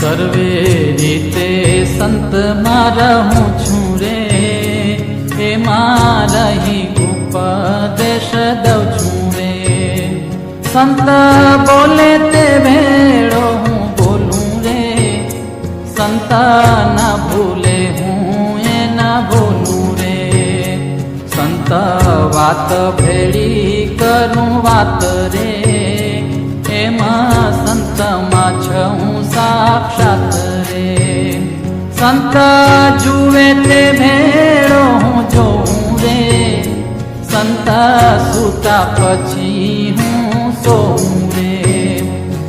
સર્વે રીતે સંત મારા હું છું રે. એમાં રહી ઉપદેશ દઉં છું રે. સંત બોલે તે ભેળો હું બોલું રે. સંત ના ભૂલે હું એ ના બોલું રે. સંત વાત ભેળી કરું વાત રે. એમાં સંતમાં છે સાક્ષાત રે સંત જુએ તે ભેળો હું જોઉં રે સંત સુતા પછી હું સોઉં રે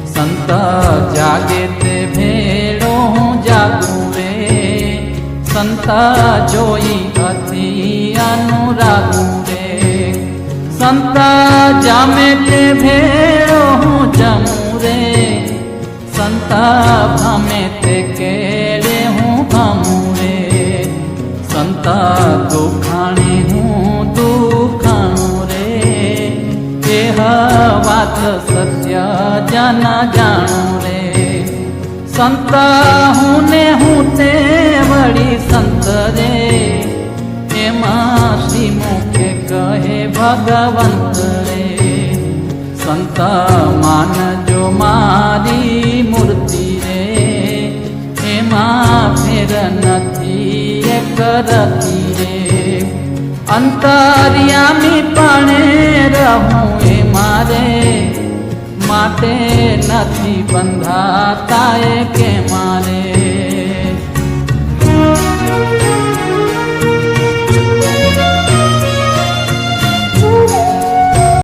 સંત જાગે તે ભેળો હું જાગું રે સંત જોઈ અતિ અનુરાગું રે સંત જામે તે ભેળો સંત ભામે તે કેડે હું ભામું રે. સંતા દુખાણી હું દુખાણું રે. એ વાત સત્ય જાના જાણું રે. સંતા હું ને હું તે વળી સંત રે. એમાં શ્રી મુખે કહે, ભગવંત રે. સંતા માનજો મારી મૂર્તિ રે, એમાં ફેર નથી એક રતી રે. અંતરિયામી પણે રહું એ મારે માટે નથી બંધાતા એ કે મારે